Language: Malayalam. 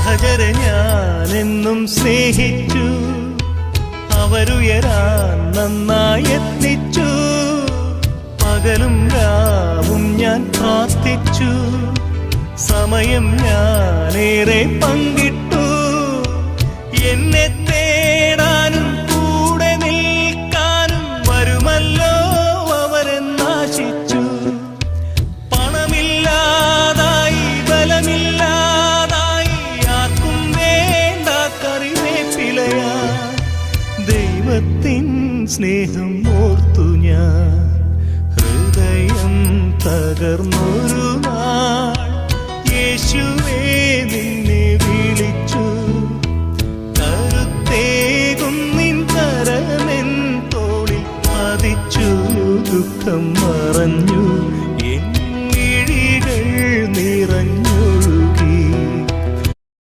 സഹചര ഞാനെന്നും സ്നേഹിച്ചു. അവരുയരാൻ നന്നായി എത്തിച്ചു പകലും രാവും ഞാൻ പ്രാർത്ഥിച്ചു. സമയം ഞാനേറെ പങ്കിട്ടു. ദൈവത്തിൻ സ്നേഹം ഓർത്തു ഞാൻ. ഹൃദയം തകർന്നൊരു നാൾ. യേശുവേ നിന്നെ വിളിച്ചു. കരുത്തേകും നിൻ കരമെൻ തോളിൽ പതിച്ചു. ദുഃഖം മറഞ്ഞു. എന്ന